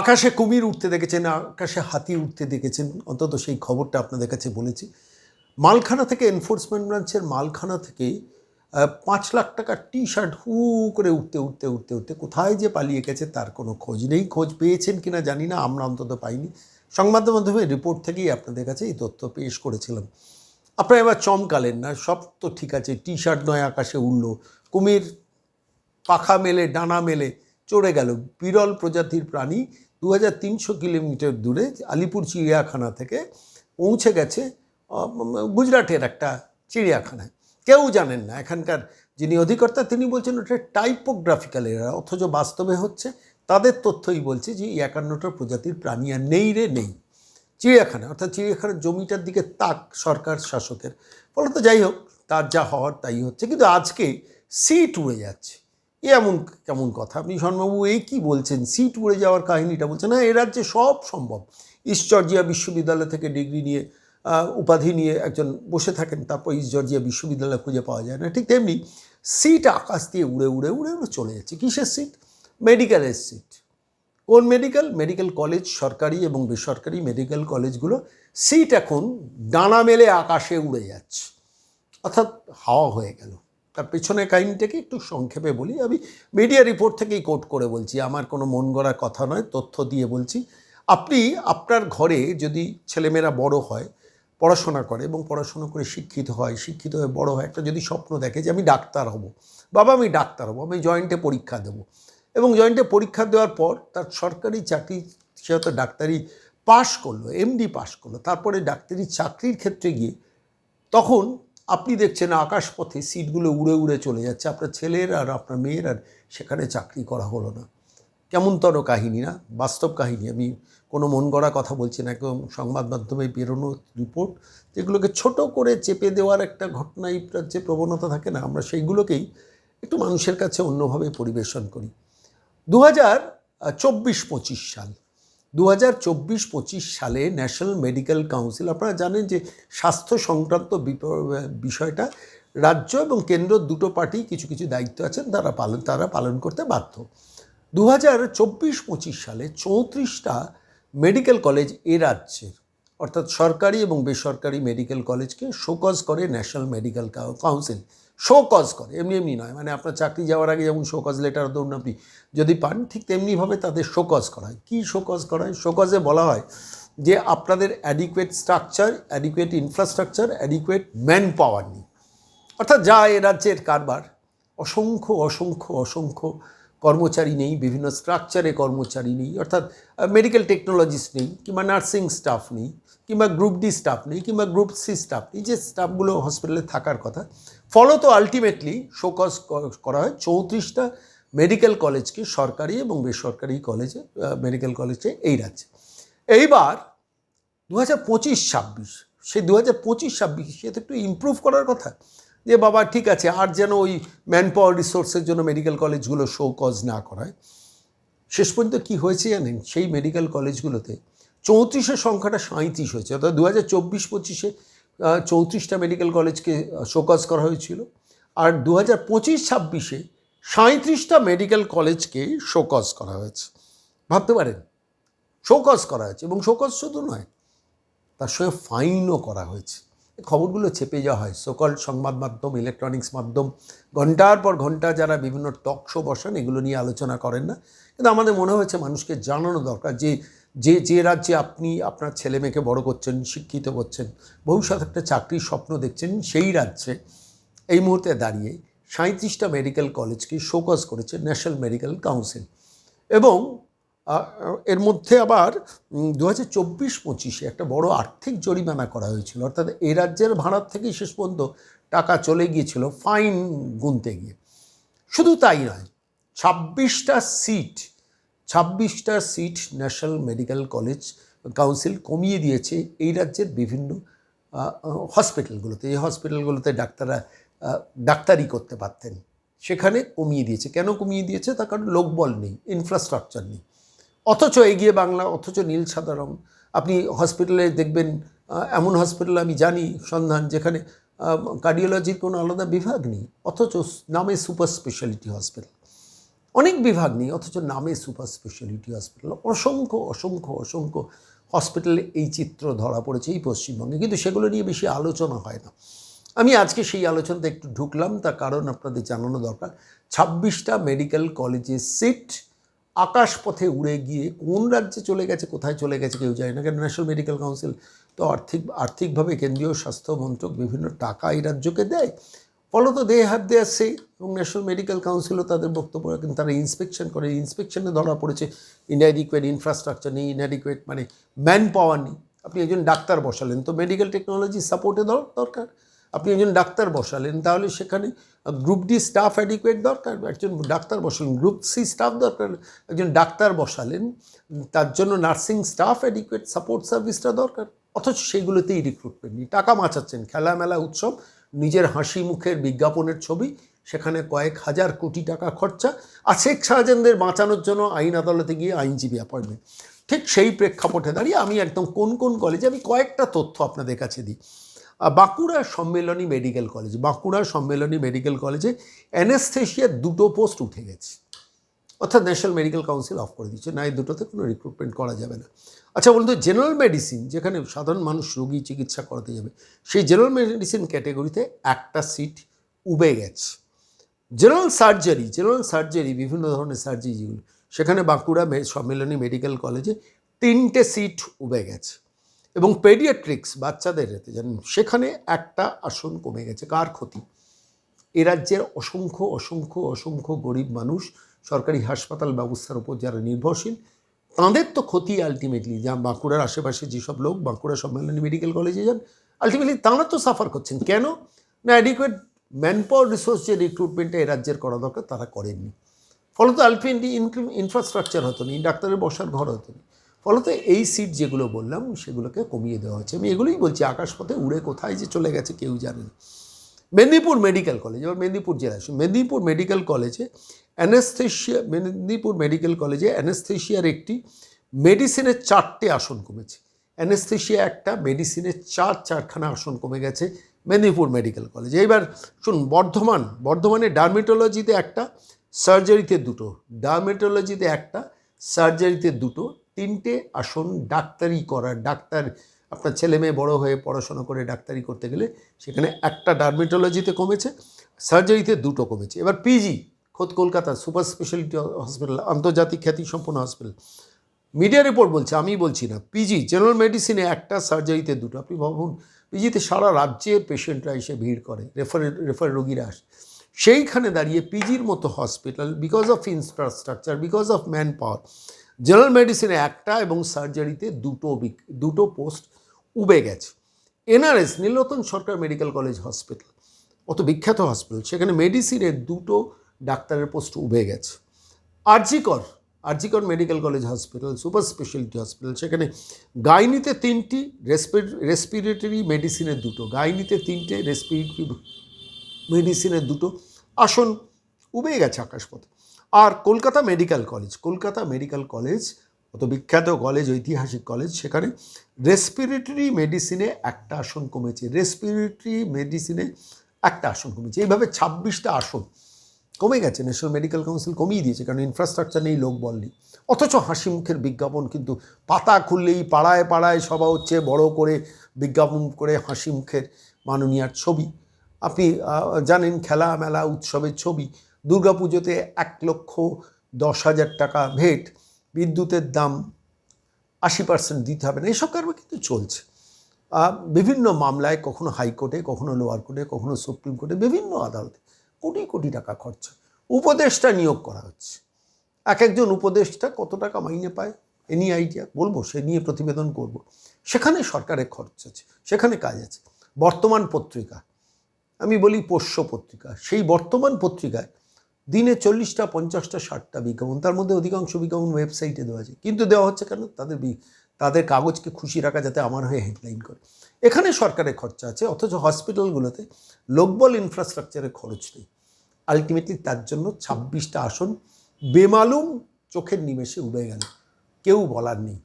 আকাশে কুমির উঠতে দেখেছেন, আকাশে হাতি উঠতে দেখেছেন, অন্তত সেই খবরটা আপনাদের কাছে বলেছি। মালখানা থেকে এনফোর্সমেন্ট ব্রাঞ্চের মালখানা থেকে পাঁচ লাখ টাকার টি শার্ট হু করে উঠতে উঠতে উঠতে উঠতে কোথায় যে পালিয়ে গেছে তার কোনো খোঁজ নেই। খোঁজ পেয়েছেন কি না জানি না, আমরা অন্তত পাইনি। সংবাদ মাধ্যমে রিপোর্ট থেকেই আপনাদের কাছে এই তথ্য পেশ করেছিলাম। আপনারা এবার চমকালেন না, সব তো ঠিক আছে টি শার্ট নয়, আকাশে উড়লো। কুমির পাখা মেলে, ডানা মেলে চড়ে গেল। বিরল প্রজাতির প্রাণী দু হাজার তিনশো কিলোমিটার দূরে আলিপুর চিড়িয়াখানা থেকে পৌঁছে গেছে গুজরাটের একটা চিড়িয়াখানায়। কেউ জানেন না, এখানকার যিনি অধিকর্তা তিনি বলছেন ওটা টাইপোগ্রাফিক্যাল এরা অথচ বাস্তবে হচ্ছে তাদের তথ্যই বলছে যে একান্নটা প্রজাতির প্রাণী আর নেই রে, নেই। চিড়িয়াখানা, অর্থাৎ চিড়িয়াখানার জমিটার দিকে তাক সরকার শাসকের। ফলত যাই হোক, তার যা হওয়ার তাই হচ্ছে, কিন্তু আজকে সিট উড়ে যাচ্ছে। এ এমন, কেমন কথা? আপনি শর্মাবু এই কি বলছেন? সিট উড়ে যাওয়ার কাহিনীটা বলছেন। না, এ রাজ্যে সব সম্ভব। ইস্ট জর্জিয়া বিশ্ববিদ্যালয় থেকে ডিগ্রি নিয়ে উপাধি নিয়ে একজন বসে থাকেন, তারপর ইস্ট জর্জিয়া বিশ্ববিদ্যালয় খুঁজে পাওয়া যায় না। ঠিক তেমনি সিট আকাশ দিয়ে উড়ে উড়ে উড়ে উড়ে চলে যাচ্ছে। কিসের সিট? মেডিকেলের সিট। কোন মেডিকেল? মেডিকেল কলেজ, সরকারি এবং বেসরকারি মেডিকেল কলেজগুলো সিট এখন ডানা মেলে আকাশে উড়ে যাচ্ছে। অর্থাৎ হাওয়া হয়ে গেল। তার পেছনের কাহিনীটাকে একটু সংক্ষেপে বলি। আমি মিডিয়া রিপোর্ট থেকেই কোট করে বলছি, আমার কোনো মন গড়া কথা নয়, তথ্য দিয়ে বলছি। আপনি আপনার ঘরে যদি ছেলেমেয়েরা বড় হয়, পড়াশোনা করে এবং পড়াশোনা করে শিক্ষিত হয়, শিক্ষিত হয়ে বড় হয়, একটা যদি স্বপ্ন দেখে যে আমি ডাক্তার হব, বাবা আমি ডাক্তার হব, আমি জয়েন্টে পরীক্ষা দেব এবং জয়েন্টে পরীক্ষা দেওয়ার পর তার সরকারি চাকরি, সে হয়তো ডাক্তারি পাশ করল এমডি পাশ করল, তারপরে ডাক্তারি চাকরির ক্ষেত্রে গিয়ে তখন আপনি দেখছেন আকাশপথে সিটগুলো উড়ে উড়ে চলে যাচ্ছে। আপনার ছেলের আর আপনার মেয়ের আর সেখানে চাকরি করা হলো না। কেমনতর কাহিনী না? বাস্তব কাহিনী। আমি কোনো মন গড়া কথা বলছি না, একদম সংবাদ মাধ্যমে বেরোনো রিপোর্ট যেগুলোকে ছোট করে চেপে দেওয়ার একটা ঘটনা ঘটনাই যে প্রবণতা থাকে না, আমরা সেইগুলোকেই একটু মানুষের কাছে অন্যভাবে পরিবেশন করি। দু হাজার চব্বিশ পঁচিশ সাল দু হাজার চব্বিশ পঁচিশ সালে ন্যাশনাল মেডিকেল কাউন্সিল, আপনারা জানেন যে স্বাস্থ্য সংক্রান্ত বিষয়টা রাজ্য এবং কেন্দ্র দুটো পার্টি কিছু কিছু দায়িত্ব আছেন, তারা পালন তারা পালন করতে বাধ্য। দু হাজার চব্বিশ পঁচিশ সালে চৌত্রিশটা মেডিকেল কলেজ এ রাজ্যের, অর্থাৎ সরকারি এবং বেসরকারি মেডিকেল কলেজকে শোকজ করে ন্যাশনাল মেডিকেল কাউন্সিল। শোকজ করে, এমনি এমনি নয়। মানে আপনার চাকরি যাওয়ার আগে যেমন শোকজ লেটার ধরুন আপনি যদি পান, ঠিক তেমনিভাবে তাদের শোকজ করা হয়। কী শোকজ করা হয়? শোকজে বলা হয় যে আপনাদের adequate structure adequate infrastructure adequate manpower নেই অর্থাৎ যা এ রাজ্যের কারবার, অসংখ্য অসংখ্য অসংখ্য কর্মচারী নেই, বিভিন্ন স্ট্রাকচারে কর্মচারী নেই, অর্থাৎ মেডিকেল টেকনোলজিস্ট নেই, কিংবা নার্সিং স্টাফ নেই কিংবা গ্রুপ ডি স্টাফ নেই, কিংবা গ্রুপ সি স্টাফ নেই, যে স্টাফগুলো হসপিটালে থাকার কথা। ফলত আলটিমেটলি শোকজ করা হয় চৌত্রিশটা মেডিকেল কলেজকে সরকারি এবং বেসরকারি কলেজে মেডিকেল কলেজে এই রাজ্যে। এইবার দু হাজার পঁচিশ ছাব্বিশ, সেই দু হাজার পঁচিশ ছাব্বিশ সে তো একটু ইমপ্রুভ করার কথা, যে বাবা ঠিক আছে, আর যেন ওই ম্যান পাওয়ার রিসোর্সের জন্য মেডিকেল কলেজগুলো শো কজ না করায়। শেষ পর্যন্ত কী হয়েছে জানেন? সেই মেডিকেল কলেজগুলোতে চৌত্রিশের সংখ্যাটা সাঁত্রিশ হয়েছে। অর্থাৎ দু হাজার চব্বিশ পঁচিশে চৌত্রিশটা মেডিকেল কলেজকে শোকজ করা হয়েছিল। আর দু হাজার পঁচিশ ছাব্বিশে সাঁত্রিশটা মেডিকেল কলেজকে শোকজ করা হয়েছে। ভাবতে পারেন? শোকজ করা হয়েছে এবং শোকজ শুধু নয়, তার সঙ্গে ফাইনও করা হয়েছে। খবরগুলো চেপে যাওয়া হয়। সকল সংবাদ মাধ্যম ইলেকট্রনিক্স মাধ্যম, ঘণ্টার পর ঘণ্টা যারা বিভিন্ন টক শো বসান, এগুলো নিয়ে আলোচনা করেন না। কিন্তু আমাদের মনে হয়েছে মানুষকে জানানো দরকার যে যে যে রাজ্যে আপনি আপনার ছেলে মেয়েকে বড় করছেন, শিক্ষিত করছেন, ভবিষ্যৎ একটা চাকরির স্বপ্ন দেখছেন, সেই রাজ্যে এই মুহূর্তে দাঁড়িয়ে সাঁত্রিশটা মেডিকেল কলেজকে শোকজ করেছে ন্যাশনাল মেডিকেল কাউন্সিল। এবং এর মধ্যে আবার দু হাজার চব্বিশ পঁচিশে একটা বড় আর্থিক জরিমানা করা হয়েছিল। অর্থাৎ এই রাজ্যের ভাড়ার থেকেই শেষ পর্যন্ত টাকা চলে গিয়েছিল, ফাইন গুনতে গিয়ে। শুধু তাই নয়, ছাব্বিশটা সিট ছাব্বিশটা seat national medical college council কমিয়ে দিয়েছে এই রাজ্যের বিভিন্ন হসপিটালগুলোতে এই হসপিটালগুলোতে ডাক্তাররা ডাক্তারি করতে পারতেন। সেখানে কমিয়ে দিয়েছে। কেন কমিয়ে দিয়েছে? তার কারণ লোকবল নেই ইনফ্রাস্ট্রাকচার নেই। অথচ এগিয়ে বাংলা, অথচ নীল, সাদা আপনি হসপিটালে দেখবেন এমন হসপিটাল আমি জানি, সন্ধান, যেখানে কার্ডিওলজির কোনো আলাদা বিভাগ নেই। অথচ নামে সুপার স্পেশালিটি হসপিটাল অনেক বিভাগ নেই, অথচ নামে সুপার স্পেশালিটি হসপিটাল। অসংখ্য অসংখ্য অসংখ্য হসপিটালে এই চিত্র ধরা পড়েছে এই পশ্চিমবঙ্গে, কিন্তু সেগুলো নিয়ে বেশি আলোচনা হয় না। আমি আজকে সেই আলোচনাতে একটু ঢুকলাম, তার কারণ আপনাদের জানানো দরকার। ছাব্বিশটা মেডিকেল কলেজের সিট, আকাশপথে উড়ে গিয়ে কোন রাজ্যে চলে গেছে, কোথায় চলে গেছে কেউ জানে না কারণ ন্যাশনাল মেডিকেল কাউন্সিল তো আর্থিক, আর্থিকভাবে কেন্দ্রীয় স্বাস্থ্য মন্ত্রক বিভিন্ন টাকা এই রাজ্যকে দেয়। ফলত দে হ্যাভ দেয়ার সে এবং ন্যাশনাল মেডিকেল কাউন্সিলও তাদের বক্তব্য রাখেন, তারা ইন্সপেকশন করে। ইন্সপেকশনে ধরা পড়েছে ইনঅ্যাডিকুয়েট ইনফ্রাস্ট্রাকচার নেই ইনঅ্যাডিকুয়েট মানে ম্যান পাওয়ার নেই। আপনি একজন ডাক্তার বসালেন, তো মেডিকেল টেকনোলজি সাপোর্টে দরকার। আপনি একজন ডাক্তার বসালেন, তাহলে সেখানে গ্রুপ ডি স্টাফ অ্যাডিকুয়েট দরকার, একজন ডাক্তার বসালেন গ্রুপ সি স্টাফ দরকার। একজন ডাক্তার বসালেন, তার জন্য নার্সিং স্টাফ অ্যাডিকুয়েট সাপোর্ট সার্ভিসটা দরকার। অথচ সেইগুলোতেই রিক্রুটমেন্ট নেই। টাকা মাচাচ্ছেন, খেলামেলা, উৎসব নিজের হাসি মুখের বিজ্ঞাপনের ছবি, সেখানে কয়েক হাজার কোটি টাকা খরচা, আর শেখ শাহজাহানদের বাঁচানোর জন্য আইন আদালতে গিয়ে আইনজীবী অ্যাপয়েন্টমেন্ট ঠিক সেই প্রেক্ষাপটে দাঁড়িয়ে আমি একদম কোন কোন কলেজে আমি কয়েকটা তথ্য আপনাদের কাছে দিই। Bankura Sammilani medical college Bankura Sammilani medical কলেজে অ্যানেস্থেশিয়ার দুটো পোস্ট উঠে গেছে। অর্থাৎ ন্যাশনাল মেডিকেল কাউন্সিল অফ করে দিচ্ছে। না, এই দুটোতে কোনো রিক্রুটমেন্ট করা যাবে না। আচ্ছা বলুন তো জেনারেল মেডিসিন যেখানে সাধারণ মানুষ রোগী চিকিৎসা করাতে যাবে, সেই জেনারেল মেডিসিন ক্যাটেগরিতে একটা সিট উবে গেছে। জেনারেল সার্জারি জেনারেল সার্জারি বিভিন্ন ধরনের সার্জারি যেগুলো, সেখানে বাঁকুড়া সম্মেলনী মেডিকেল কলেজে তিনটে সিট উবে গেছে। এবং পেডিয়াট্রিক্স বাচ্চাদের এতে জানেন সেখানে একটা আসন কমে গেছে। কার ক্ষতি? এ রাজ্যের অসংখ্য অসংখ্য অসংখ্য গরিব মানুষ সরকারি হাসপাতাল ব্যবস্থার উপর যারা নির্ভরশীল, তাঁদের তো ক্ষতি আলটিমেটলি যা বাঁকুড়ার আশেপাশে যেসব লোক, বাঁকুড়া সম্মেলনী মেডিকেল কলেজে যান আলটিমেটলি তাঁরা তো সাফার করছেন। কেন? না অ্যাডিকুয়েট ম্যান পাওয়ার রিসোর্স যে রিক্রুটমেন্টটা এ রাজ্যের করা দরকার, তারা করেননি। ফলত আলটিমেটলি ইনফ্রাস্ট্রাকচার হতো নি, ডাক্তারের বসার ঘর হতো নি। ফলত এই সিট যেগুলো বললাম, সেগুলোকে কমিয়ে দেওয়া হচ্ছে আমি এগুলোই বলছি, আকাশপথে উড়ে কোথায় যে চলে গেছে কেউ জানে না। মেদিনীপুর মেডিকেল কলেজ, এবার মেদিনীপুর জেলা মেদিনীপুর মেডিকেল কলেজে অ্যানেস্থেশিয়া, মেদিনীপুর মেডিকেল কলেজে অ্যানেস্থেশিয়ার একটি মেডিসিনের চারটে আসন কমেছে। অ্যানেস্থেশিয়া একটা, মেডিসিনের চার, চারখানা আসন কমে গেছে মেদিনীপুর মেডিকেল কলেজে। এবার শুনুন, বর্ধমান, বর্ধমানে ডার্মেটোলজিতে একটা, সার্জারিতে দুটো। ডার্মেটোলজিতে একটা, সার্জারিতে দুটো। তিনটে আসন ডাক্তারি করার ডাক্তার আপনার ছেলে মেয়ে বড়ো হয়ে পড়াশোনা করে ডাক্তারি করতে গেলে সেখানে একটা ডার্মেটোলজিতে কমেছে সার্জারিতে দুটো কমেছে। এবার পিজি খোদ কলকাতা, সুপার স্পেশালিটি হসপিটাল আন্তর্জাতিক খ্যাতিসম্পন্ন হসপিটাল মিডিয়া রিপোর্ট বলছে, আমি বলছি না পিজি জেনারেল মেডিসিনে একটা সার্জারিতে দুটো। আপনি ভাবুন পিজিতে সারা রাজ্যের পেশেন্টরা এসে ভিড় করে রেফার রেফার রোগীরা আসে। সেইখানে দাঁড়িয়ে পিজির মতো hospital because of infrastructure because of manpower general মেডিসিনে একটা এবং সার্জারিতে দুটো দুটো পোস্ট উবে গেছে। NRS, Nilratan Sarkar medical college hospital, অত বিখ্যাত হসপিটাল, সেখানে মেডিসিনের দুটো ডাক্তারের পোস্ট উবে গেছে। RG Kar RG Kar medical college hospital, super speciality hospital, সেখানে গাইনিতে তিনটি রেসপিরেটরি মেডিসিনের দুটো, গাইনিতে তিনটে রেসপিরেটরি মেডিসিনের দুটো আসন উবে গেছে আকাশপথে। আর Kolkata medical college, Kolkata medical college অত বিখ্যাত কলেজ, ঐতিহাসিক কলেজ। সেখানে রেসপিরেটরি মেডিসিনে একটা আসন কমেছে। রেসপিরেটরি মেডিসিনে একটা আসন কমেছে। এইভাবে ছাব্বিশটা আসন কমে গেছে। ন্যাশনাল মেডিকেল কাউন্সিল কমিয়ে দিয়েছে, কারণ ইনফ্রাস্ট্রাকচার নেই, লোক বল নেই। অথচ হাসি মুখের বিজ্ঞাপন কিন্তু পাতা খুললেই পাড়ায় পাড়ায় সভা হচ্ছে, বড় করে বিজ্ঞাপন করে হাসি মুখের মাননীয়ার ছবি। আপনি জানেন খেলা মেলা, উৎসবের ছবি। দুর্গাপুজোতে এক লক্ষ দশ হাজার টাকা ভেট। বিদ্যুতের দাম আশি পার্সেন্ট দিতে হবে না, এসব কারণে কিন্তু চলছে। বিভিন্ন মামলায় কখনো হাইকোর্টে, কখনো লোয়ার কোর্টে কখনো সুপ্রিম কোর্টে, বিভিন্ন আদালতে কোটি কোটি টাকা খরচা। উপদেষ্টা নিয়োগ করা হচ্ছে। এক একজন উপদেষ্টা কত টাকা মাইনে পায় এ নিয়ে আইডিয়া বলব, সে নিয়ে প্রতিবেদন করব। সেখানে সরকারের খরচ আছে, সেখানে কাজ আছে। বর্তমান পত্রিকা, আমি বলি পোষ্য পত্রিকা, সেই বর্তমান পত্রিকায় দিনে চল্লিশটা, পঞ্চাশটা, ষাটটা বিজ্ঞাপন। তার মধ্যে অধিকাংশ বিজ্ঞাপন ওয়েবসাইটে দেওয়া আছে। কিন্তু দেওয়া হচ্ছে কেন? তাদের তাদের কাগজকে খুশি রাখা যাতে আমার হয়ে হেডলাইন করে। এখানে সরকারের খরচা আছে, অথচ হসপিটালগুলোতে লোকবল ইনফ্রাস্ট্রাকচারের খরচ নেই। আলটিমেটলি তার জন্য ছাব্বিশটা আসন বেমালুম চোখের নিমেষে উড়ে গেল। কেউ বলার নেই।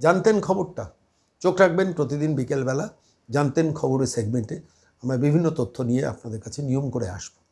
জানতেন খবরটা? চোখ রাখবেন প্রতিদিন বিকেলবেলা। জানতেন খবরের সেগমেন্টে আমরা বিভিন্ন তথ্য নিয়ে আপনাদের কাছে নিয়ম করে আসব।